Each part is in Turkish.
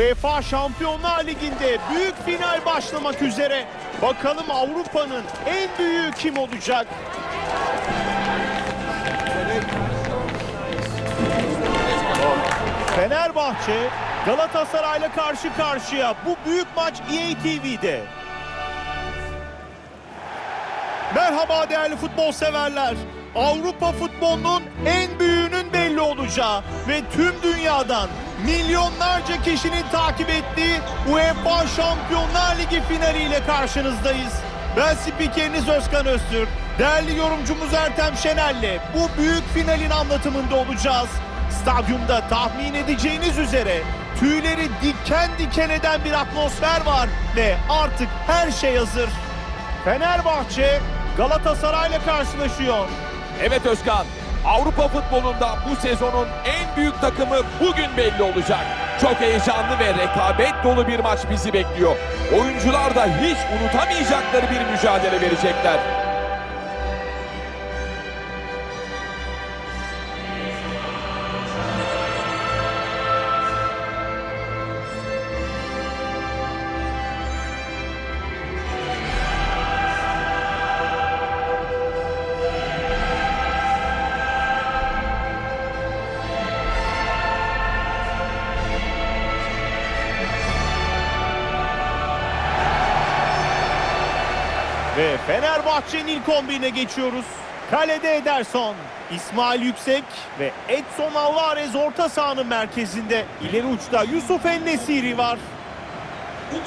UEFA Şampiyonlar Ligi'nde büyük final başlamak üzere. Bakalım Avrupa'nın en büyüğü kim olacak? Fenerbahçe Galatasaray'la karşı karşıya. Bu büyük maç EA TV'de. Merhaba değerli futbol severler. Avrupa futbolunun en büyüğünün belli olacağı ve tüm dünyadan milyonlarca kişinin takip ettiği UEFA Şampiyonlar Ligi finaliyle karşınızdayız. Ben spikeriniz Özkan Öztürk. Değerli yorumcumuz Ertem Şener'le bu büyük finalin anlatımında olacağız. Stadyumda tahmin edeceğiniz üzere tüyleri diken diken eden bir atmosfer var ve artık her şey hazır. Fenerbahçe Galatasaray'la karşılaşıyor. Evet Özkan, Avrupa futbolunda bu sezonun en büyük takımı bugün belli olacak. Çok heyecanlı ve rekabet dolu bir maç bizi bekliyor. Oyuncular da hiç unutamayacakları bir mücadele verecekler. Fenerbahçe'nin ilk 11'ine geçiyoruz. Kalede Ederson, İsmail Yüksek ve Edson Alvarez orta sahanın merkezinde. İleri uçta Yusuf Ennesiri var. 31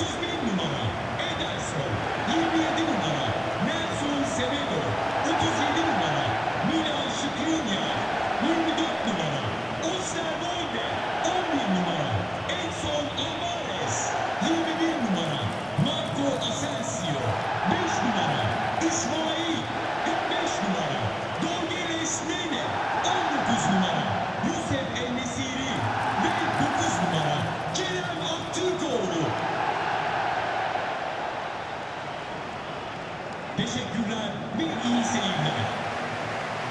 Teşekkürler ve iyi.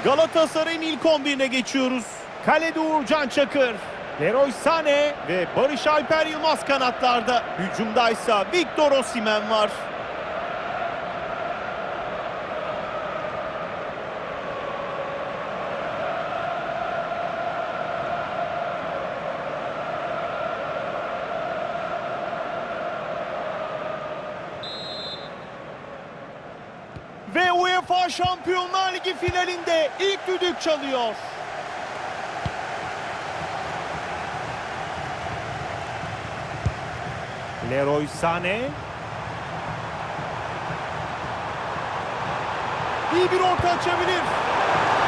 Galatasaray'ın ilk 11'ine geçiyoruz. Kalede Uğurcan Çakır, Leroy Sané ve Barış Alper Yılmaz kanatlarda. Hücumdaysa Victor Osimhen var. Ve UEFA Şampiyonlar Ligi finalinde ilk düdük çalıyor. Leroy Sané. İyi bir orta açabilir.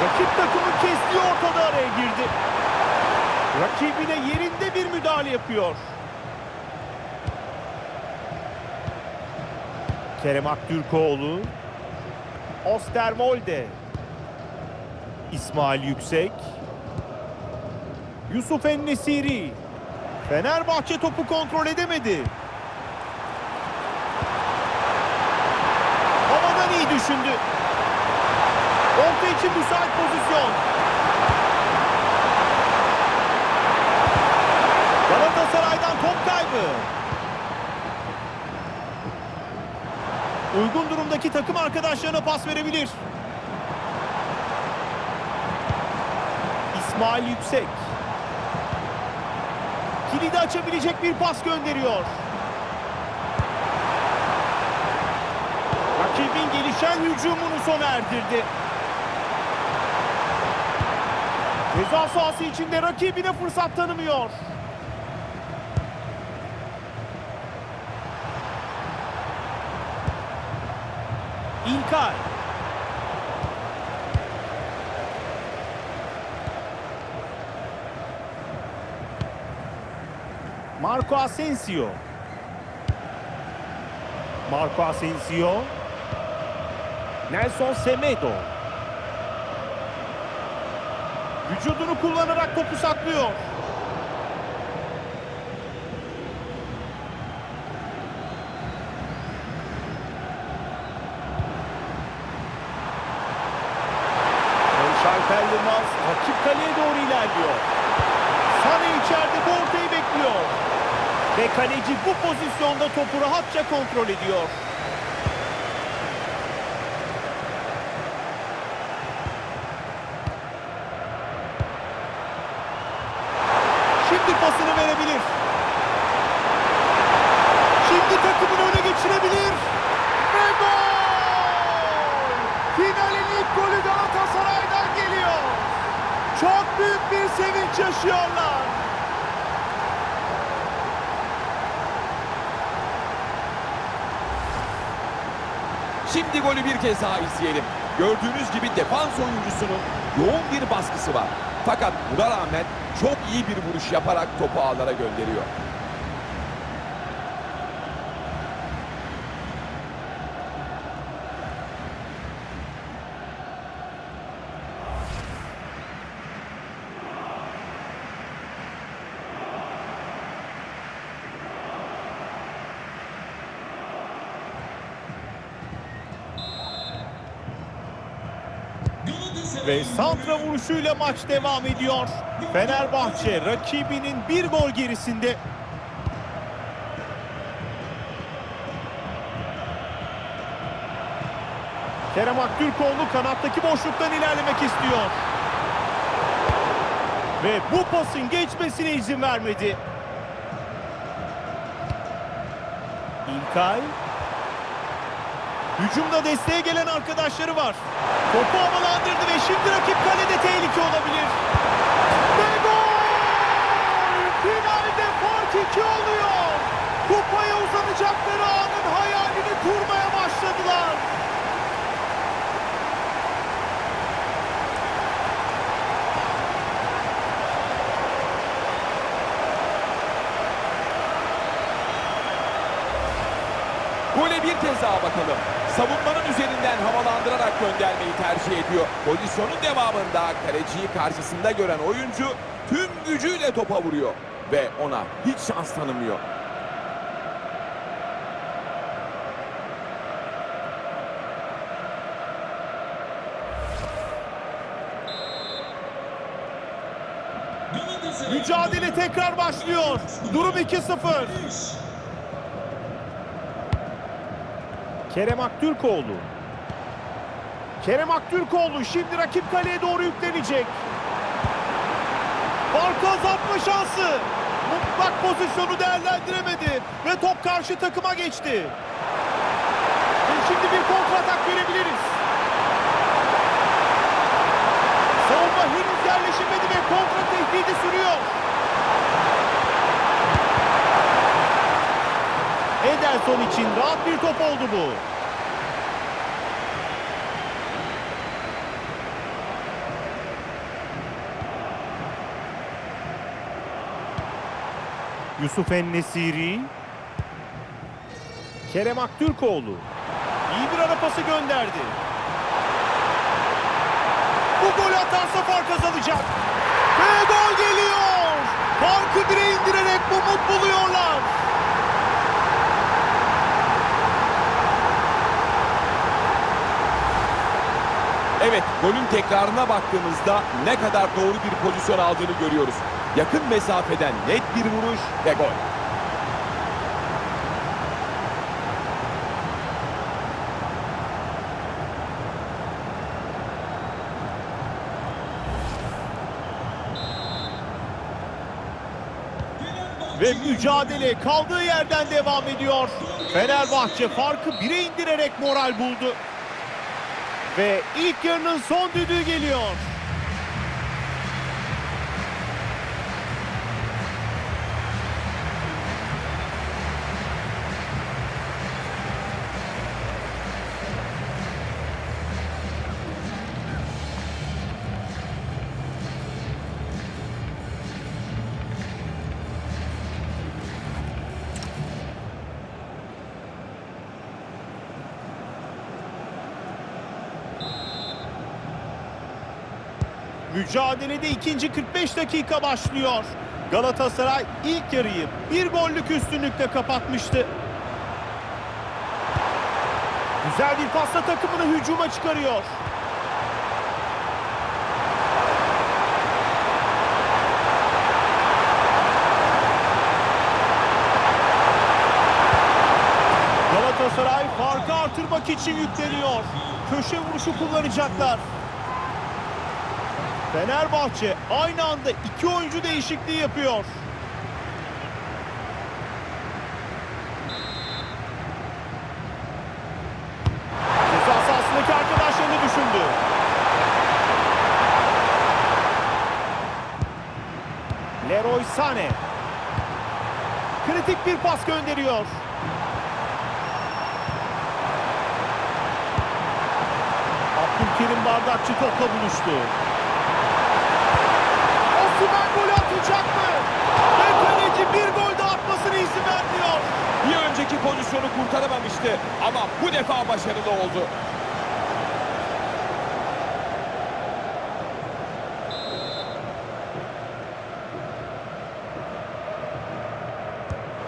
Rakip takımın kestiği ortada araya girdi. Rakibine yerinde bir müdahale yapıyor. Kerem Aktürkoğlu. Osterwolde. İsmail Yüksek. Yusuf Ennesiri. Fenerbahçe topu kontrol edemedi. Havadan iyi düşündü. Orta için müsait pozisyon. Galatasaray'dan top kaybı. Uygun durumdaki takım arkadaşlarına pas verebilir. İsmail Yüksek. Kilidi açabilecek bir pas gönderiyor. Rakibin gelişen hücumunu sona erdirdi. Ceza sahası içinde rakibine fırsat tanımıyor. İlkay. Marco Asensio. Marco Asensio. Nelson Semedo. Vücudunu kullanarak topu saklıyor. Barış Alper Yılmaz rakip kaleye doğru ilerliyor. Sane içeride bu ortayı bekliyor. Ve kaleci bu pozisyonda topu rahatça kontrol ediyor. Şimdi pasını verebilir. Şimdi takımını öne geçirebilir. Ve gol! Finalin ilk golü Galatasaray'dan geliyor. Çok büyük bir sevinç yaşıyorlar. Şimdi golü bir kez daha izleyelim. Gördüğünüz gibi defans oyuncusunun yoğun bir baskısı var. Fakat buna rağmen çok iyi bir vuruş yaparak topu ağlara gönderiyor. Ve santra vuruşuyla maç devam ediyor. Fenerbahçe rakibinin bir gol gerisinde. Kerem Aktürkoğlu kanattaki boşluktan ilerlemek istiyor. Ve bu pasın geçmesine izin vermedi. İlkay. Hücumda desteğe gelen arkadaşları var. Topu havalandırdı ve şimdi rakip kalede tehlike olabilir. Ve gol! Finalde fark 2 oluyor. Kupaya uzanacakları anın hayalini kurmaya başladılar. Gole bir kez daha bakalım. Savunmanın üzerinden havalandırarak göndermeyi tercih ediyor. Pozisyonun devamında kaleciyi karşısında gören oyuncu tüm gücüyle topa vuruyor. Ve ona hiç şans tanımıyor. Mücadele tekrar başlıyor. Durum 2-0. Kerem Aktürkoğlu. Kerem Aktürkoğlu şimdi rakip kaleye doğru yüklenecek. Farkı azaltma şansı. Mutlak pozisyonu değerlendiremedi ve top karşı takıma geçti. Ve şimdi bir kontratak görebiliriz. Savunma henüz yerleşemedi ve kontra tehdidi sürüyor. Ederson için rahat bir top oldu bu. Yusuf Ennesiri. Kerem Aktürkoğlu. İyi bir ara pası gönderdi. Bu gol atarsa fark azalacak. Ve gol geliyor. Farkı bire indirerek umut buluyorlar. Evet, golün tekrarına baktığımızda ne kadar doğru bir pozisyon aldığını görüyoruz. Yakın mesafeden net bir vuruş ve gol. Ve mücadele kaldığı yerden devam ediyor. Fenerbahçe farkı bire indirerek moral buldu. Ve ilk yarının son düdüğü geliyor. Mücadelede ikinci 45 dakika başlıyor. Galatasaray ilk yarıyı bir gollük üstünlükle kapatmıştı. Güzel bir pasla takımını hücuma çıkarıyor. Galatasaray farkı artırmak için yükleniyor. Köşe vuruşu kullanacaklar. Fenerbahçe aynı anda iki oyuncu değişikliği yapıyor. Ceza arkadaşlarını düşündü. Leroy Sané. Kritik bir pas gönderiyor. Abdülkerim Bardakçı topla buluştu. Önceki pozisyonu kurtaramamıştı ama bu defa başarılı oldu.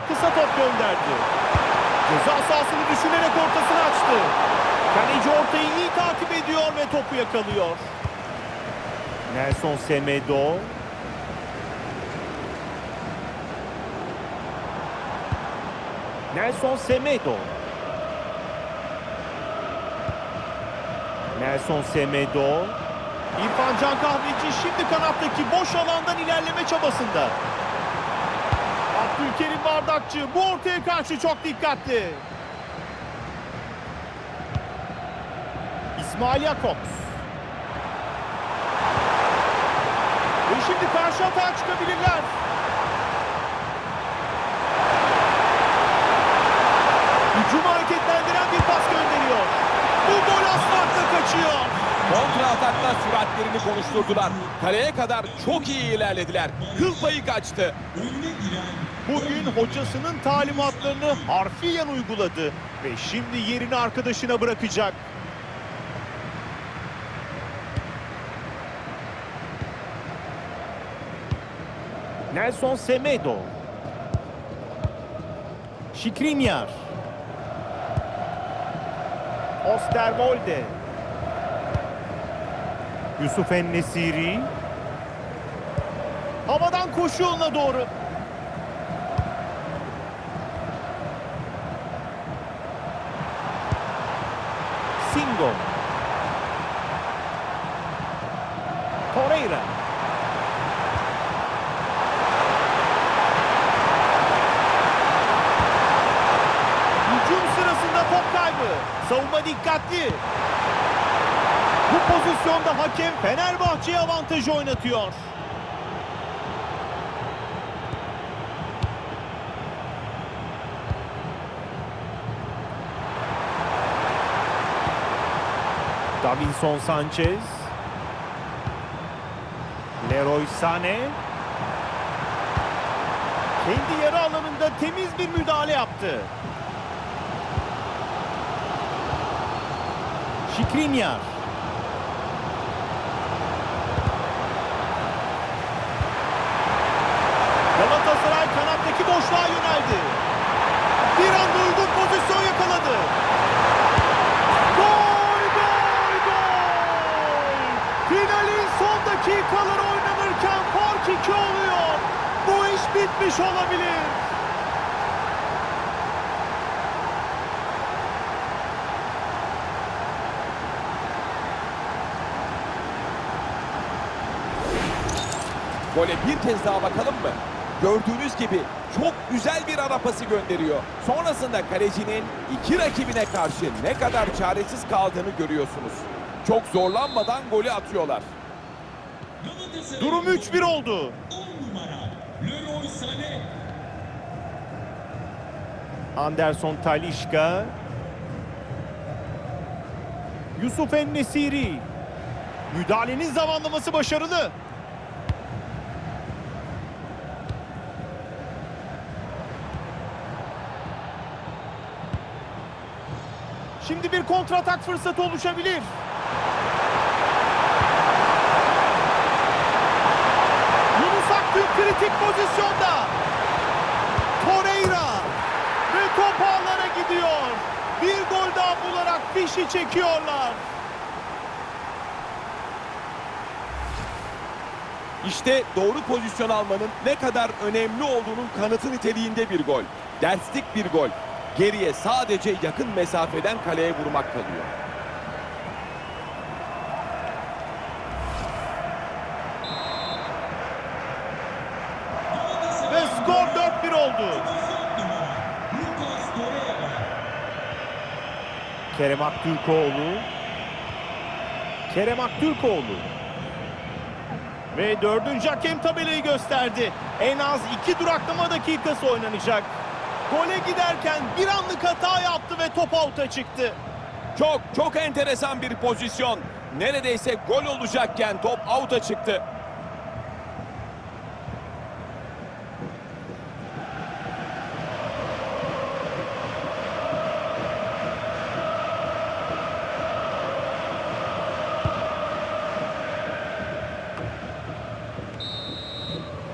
Kısa top gönderdi. Ceza sahasını düşünerek ortasını açtı. Kaleci ortayı iyi takip ediyor ve topu yakalıyor. Nelson Semedo. Nelson Semedo. Nelson Semedo. İrfan Can Kahveci şimdi kanattaki boş alandan ilerleme çabasında. Abdülkerim Bardakçı bu ortaya karşı çok dikkatli. İsmail Jakobs. Ve şimdi karşı atağa çıkabilirler. Hücumu hareketlendiren bir pas gönderiyor. Bu gol asfaltla kaçıyor. Kontra atakta süratlerini konuşturdular. Kaleye kadar çok iyi ilerlediler. Kıl payı kaçtı. Bugün hocasının talimatlarını harfiyen uyguladı ve şimdi yerini arkadaşına bırakacak. Nelson Semedo. Şikrinyar. Osterwolde. Yusuf Ennesiri. Havadan koşu yoluna doğru. Singo. Torreira. Hücum sırasında top kaybı. Savunma dikkatli. Bu pozisyonda hakem Fenerbahçe'ye avantajı oynatıyor. Davinson Sanchez. Leroy Sané. Kendi yarı alanında temiz bir müdahale yaptı. Şikrinyar. Galatasaray kanattaki boşluğa yöneldi. Bir anda uygun pozisyon yakaladı. Gol, gol, gol! Finalin son dakikaları oynanırken fark 2 oluyor. Bu iş bitmiş olabilir. Gole bir kez daha bakalım mı? Gördüğünüz gibi çok güzel bir ara pası gönderiyor. Sonrasında kalecinin iki rakibine karşı ne kadar çaresiz kaldığını görüyorsunuz. Çok zorlanmadan golü atıyorlar. Durum 3-1 oldu. 10 numara Leroy Sané Anderson Talişka. Yusuf Ennesiri. Müdahalenin zamanlaması başarılı. Şimdi bir kontratak fırsatı oluşabilir. Pozisyonda. Torreira ve top ağlara gidiyor. Bir gol daha bularak fişi çekiyorlar. İşte doğru pozisyon almanın ne kadar önemli olduğunun kanıtı niteliğinde bir gol. Derslik bir gol. Geriye sadece yakın mesafeden kaleye vurmak kalıyor. Kerem Aktürkoğlu. Kerem Aktürkoğlu. Ve dördüncü hakem tabelayı gösterdi. En az iki duraklama dakikası oynanacak. Gole giderken bir anlık hata yaptı ve top out'a çıktı. Çok çok enteresan bir pozisyon. Neredeyse gol olacakken top out'a çıktı.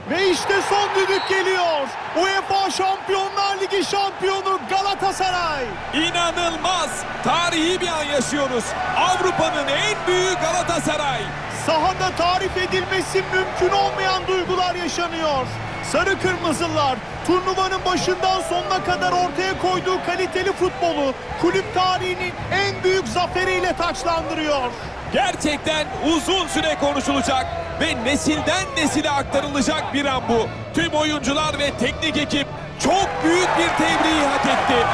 Ve işte son düdük geliyor. UEFA Şampiyonlar Ligi şampiyonu Galatasaray. İnanılmaz! Tarihi bir an yaşıyoruz. Avrupa'nın en büyük Galatasaray. Sahada tarif edilmesi mümkün olmayan duygular yaşanıyor. Sarı Kırmızılar turnuvanın başından sonuna kadar ortaya koyduğu kaliteli futbolu kulüp tarihinin en büyük zaferiyle taçlandırıyor. Gerçekten uzun süre konuşulacak ve nesilden nesile aktarılacak bir an bu. Tüm oyuncular ve teknik ekip çok büyük bir tebriği hak etti.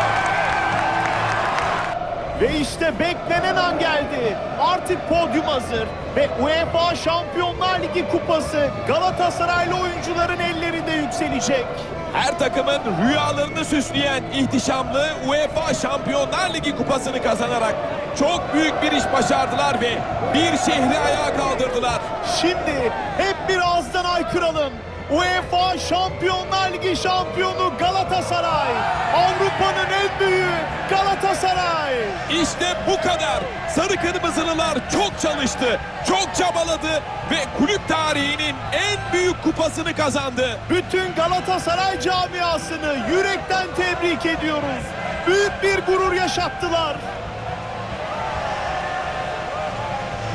Ve işte beklenen an geldi. Artık podyum hazır ve UEFA Şampiyonlar Ligi kupası Galatasaraylı oyuncuların ellerinde yükselecek. Her takımın rüyalarını süsleyen ihtişamlı UEFA Şampiyonlar Ligi kupasını kazanarak çok büyük bir iş başardılar ve bir şehri ayağa kaldırdılar. Şimdi hep bir ağızdan aykıralım. UEFA Şampiyonlar Ligi şampiyonu Galatasaray. Avrupa'nın en büyüğü Galatasaray. İşte bu kadar. Sarı Kırmızılılar çok çalıştı, çok çabaladı ve kulüp tarihinin en büyük kupasını kazandı. Bütün Galatasaray camiasını yürekten tebrik ediyoruz. Büyük bir gurur yaşattılar.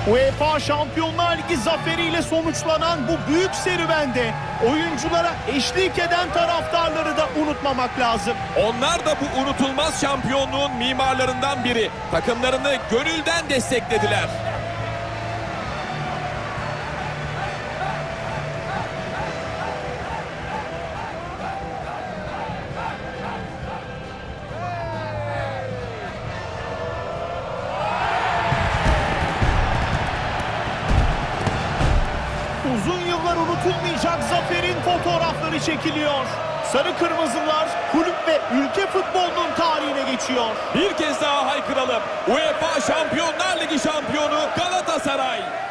UEFA Şampiyonlar Ligi zaferiyle sonuçlanan bu büyük serüvende oyunculara eşlik eden taraftarları da unutmamak lazım. Onlar da bu unutulmaz şampiyonluğun mimarlarından biri. Takımlarını gönülden desteklediler. Çekiliyor. Sarı Kırmızılar kulüp ve ülke futbolunun tarihine geçiyor. Bir kez daha haykıralım. UEFA Şampiyonlar Ligi şampiyonu Galatasaray.